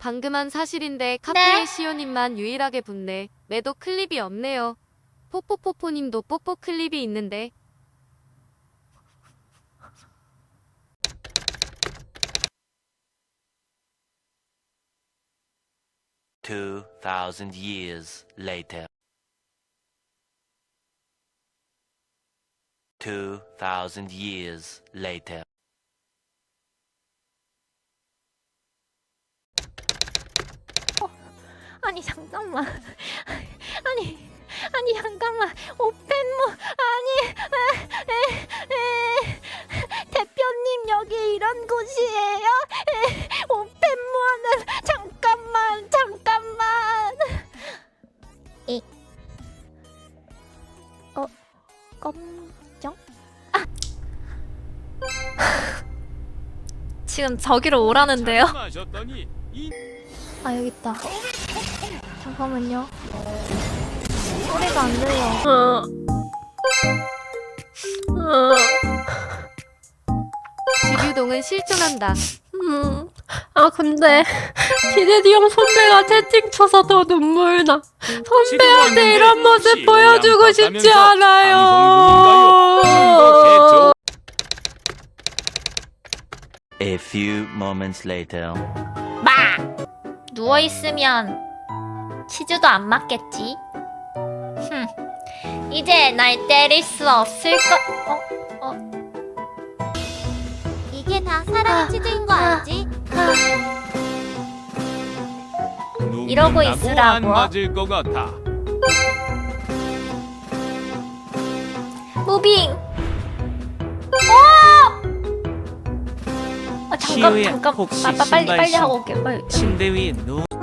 방금 한 사실인데 카페의 시오님만 유일하게 붙네. 매도 클립이 없네요. 포포포포님도 뽀뽀 클립이 있는데. Two thousand years later. Two thousand years later. 아니 잠깐만. 아니 아니 잠깐만. 오펜모 아니 에, 에, 에, 대표님 여기 이런 곳이에요? 에, 오펜모는 잠깐만 잠깐만. 이. 어, 검정? 아! 지금 저기로 오라는데요? 아 여기 있다. 잠깐만요. 소리가 안 들려. 지류동은 실존한다. 음. 아 근데 디데디 형 선배가 채팅 쳐서 더 눈물 나. 선배한테 이런 모습 보여주고 싶지 않아요. A few moments later. 마! 누워있으면 치즈도 안 맞겠지? 흠. 이제 날 때릴 수 없을 것... 어? 어? 이게 다 사랑 치즈인 거 알지? 이러고 안 있으라고? 맞을 것 같아. 무빙! 어! 아, 잠깐 시우야, 잠깐 혹시 아, 빠- 빨리 신발 빨리 신- 하고 올게 빨리 침대 위에 누워 음